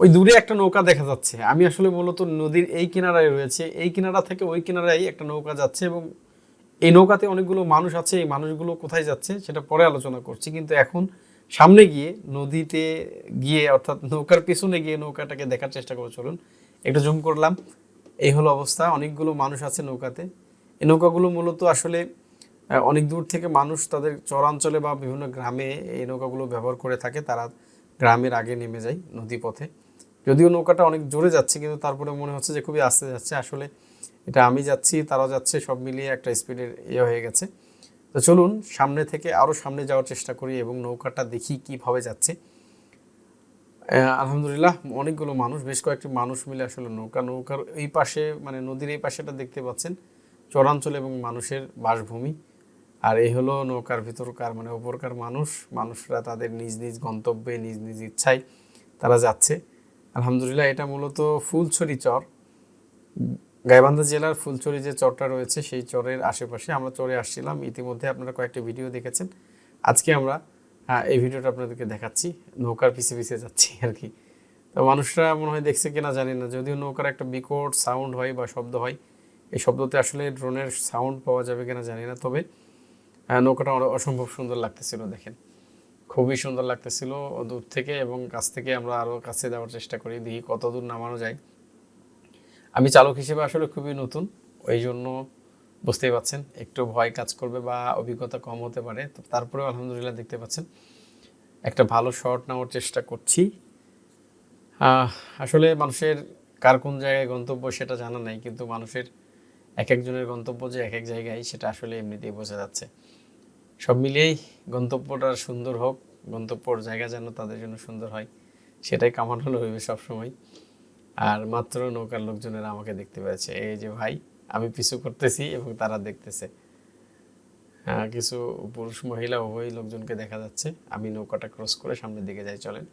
ওই দূরে একটা নৌকা দেখা যাচ্ছে। আমি আসলে মূলত নদীর এই কিনারায় রয়েছে। এই কিনারা থেকে ওই কিনারায় একটা নৌকা যাচ্ছে এবং এই নৌকাতে অনেকগুলো মানুষ আছে। এই মানুষগুলো কোথায় যাচ্ছে সেটা পরে আলোচনা করছি। কিন্তু এখন সামনে গিয়ে নদীতে গিয়ে অর্থাৎ নৌকার পিছনে গিয়ে নৌকাটাকে দেখার চেষ্টা করে চলুন, একটু জুম করলাম। এই হলো অবস্থা। অনেকগুলো মানুষ আছে নৌকাতে। এই নৌকাগুলো মূলত আসলে অনেক দূর থেকে মানুষ তাদের চরাঞ্চলে বা বিভিন্ন গ্রামে এই নৌকাগুলো ব্যবহার করে থাকে। তারা গ্রামের আগে নেমে যায় নদী পথে যদিও নৌকাটা অনেক জোরে যাচ্ছে, কিন্তু তারপরে মনে হচ্ছে যে খুবই আস্তে যাচ্ছে। আসলে এটা আমি যাচ্ছি, তারাও যাচ্ছে, সব মিলিয়ে একটা স্পিডের ইয়ে হয়ে গেছে। তো চলুন সামনে থেকে আরও সামনে যাওয়ার চেষ্টা করি এবং নৌকাটা দেখি কীভাবে যাচ্ছে। আলহামদুলিল্লাহ অনেকগুলো মানুষ, বেশ কয়েকটি মানুষ মিলে আসলে নৌকা, নৌকার এই পাশে মানে নদীর এই পাশেটা দেখতে পাচ্ছেন, চরাঞ্চল এবং মানুষের বাসভূমি। আর এই হলো নৌকার ভিতরকার মানে ওপরকার মানুষ, মানুষরা তাদের নিজ নিজ গন্তব্যে, নিজ নিজ ইচ্ছায় তারা যাচ্ছে। আলহামদুলিল্লাহ, এটা মূলত ফুলছড়ি চর। গাইবান্ধা জেলার ফুলছড়ি যে চরটা রয়েছে, সেই চরের আশেপাশে আমরা চরে আসছিলাম। ইতিমধ্যে আপনারা কয়েকটি ভিডিও দেখেছেন। আজকে আমরা এই ভিডিওটা আপনাদেরকে দেখাচ্ছি। নৌকার পিছে পিছে যাচ্ছি আর কি। তো মানুষরা মনে হয় দেখছে কিনা জানি না। যদিও নৌকার একটা বিকট সাউন্ড হয় বা শব্দ হয়, এই শব্দতে আসলে ড্রোনের সাউন্ড পাওয়া যাবে কিনা জানি না। তবে নৌকাটা অসম্ভব সুন্দর লাগতেছিল দেখেন। খুবই সুন্দর লাগতেছিল দূর থেকে এবং কাছ থেকে আমরা আরও কাছে যাওয়ার চেষ্টা করি, দেখি কত দূর নামানো যায়। আমি চালক হিসেবে আসলে খুবই নতুন, ওই জন্য বুঝতেই পাচ্ছেন একটু ভয় কাজ করবে বা অভিজ্ঞতা কম হতে পারে। তো তারপরেও আলহামদুলিল্লাহ দেখতে পাচ্ছেন, একটা ভালো শট নেওয়ার চেষ্টা করছি। আসলে মানুষের কার কোন জায়গায় গন্তব্য সেটা জানা নাই, কিন্তু মানুষের এক একজনের গন্তব্য যে এক এক জায়গায় সেটা আসলে এমনিতেই বোঝা যাচ্ছে। সব মিলিয়েই গন্তব্যটা সুন্দর হোক গন্তব্যর জায়গা যেন তাদের জন্য সুন্দর হয়, সেটাই কামানো হইবে সবসময়। আর মাত্র নৌকার লোকজনেরা আমাকে দেখতে পেয়েছে। এই যে ভাই, আমি পিছু করতেছি এবং তারা দেখতেছে। কিছু পুরুষ মহিলা উভয় লোকজনকে দেখা যাচ্ছে। আমি নৌকাটা ক্রস করে সামনের দিকে যাই, চলেন।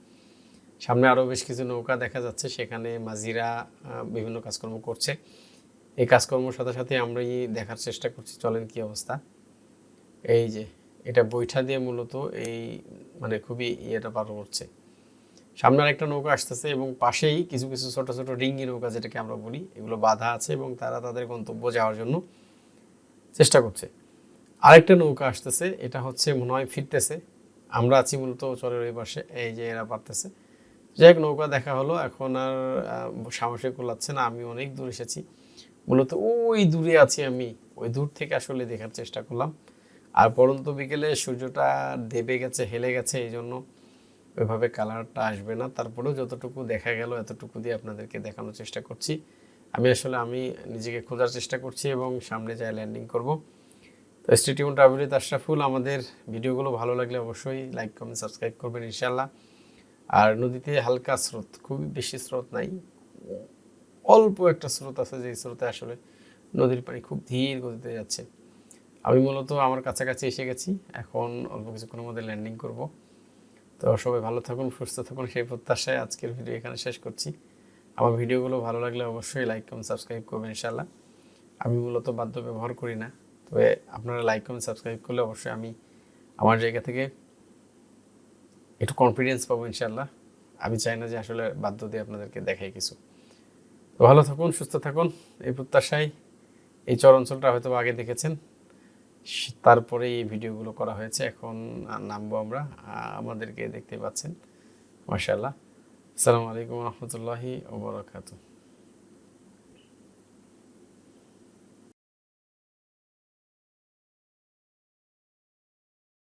সামনে আরও বেশ কিছু নৌকা দেখা যাচ্ছে, সেখানে মাঝিরা বিভিন্ন কাজকর্ম করছে। এই কাজকর্মের সাথে সাথে আমরাই দেখার চেষ্টা করছি, চলেন কি অবস্থা। এই যে এটা বৈঠা দিয়ে মূলত এই মানে খুবই ইয়েটা পার করছে সামনে একটা নৌকা আসতেছে এবং পাশেই কিছু কিছু ছোট ছোট রিঙ্গি নৌকা যেটাকে আমরা বলি, এগুলো বাধা আছে এবং তারা তাদের গন্তব্য যাওয়ার জন্য চেষ্টা করছে। আরেকটা নৌকা আসতেছে, এটা হচ্ছে মনে হয় ফিরতেছে। আমরা আছি মূলত চরের ওই পাশে, এই যে এরা পারতেছে। যাই হোক, নৌকা দেখা হলো, এখন আর সাহসে কোলাচ্ছে না, আমি অনেক দূর এসেছি। মূলত ওই দূরে আছি আমি, ওই দূর থেকে আসলে দেখার চেষ্টা করলাম। আর পরন্ত বিকেলে সূর্যটা দেবে গেছে, হেলে গেছে, এই জন্য ওইভাবে কালারটা আসবে না। তারপরেও যতটুকু দেখা গেল, এতটুকু দিয়ে আপনাদেরকে দেখানোর চেষ্টা করছি। আমি আসলে, আমি নিজেকে খোঁজার চেষ্টা করছি এবং সামনে যাই ল্যান্ডিং করব। তো স্টেটিউন ট্রাভেলিত আশরাফুল আমাদের ভিডিওগুলো ভালো লাগলে অবশ্যই লাইক কমেন্ট সাবস্ক্রাইব করবেন ইনশাল্লাহ আর নদীতে হালকা স্রোত, খুবই বেশি স্রোত নাই, অল্প একটা স্রোত আছে যে স্রোতে আসলে নদীর পানি খুব ধীর গতিতে যাচ্ছে। আমি মূলত আমার কাছাকাছি এসে গেছি। এখন অল্প কিছুক্ষণের মধ্যে ল্যান্ডিং করব। তো সবাই ভালো থাকুন, সুস্থ থাকুন, সেই প্রত্যাশায় আজকের ভিডিও এখানে শেষ করছি। আমার ভিডিওগুলো ভালো লাগলে অবশ্যই লাইক কমেন্ট সাবস্ক্রাইব করবেন ইনশাল্লাহ আমি মূলত বাধ্য ব্যবহার করি না, তবে আপনারা লাইক কমেন্ট সাবস্ক্রাইব করলে অবশ্যই আমি আমার জায়গা থেকে একটু কনফিডেন্স পাবো ইনশাল্লাহ আমি চাই না যে আসলে বাধ্য দিয়ে আপনাদেরকে দেখাই কিছু। তো ভালো থাকুন, সুস্থ থাকুন, এই প্রত্যাশায় এই চর অঞ্চলটা হয়তো আগে দেখেছেন। তারপরে এই ভিডিওগুলো করা হয়েছে। এখন নামবো আমরা। আমাদেরকে দেখতে পাচ্ছেন। মাসাল্লাহ আসসালামু আলাইকুম রহমতুল্লাহি ওবরাকাতু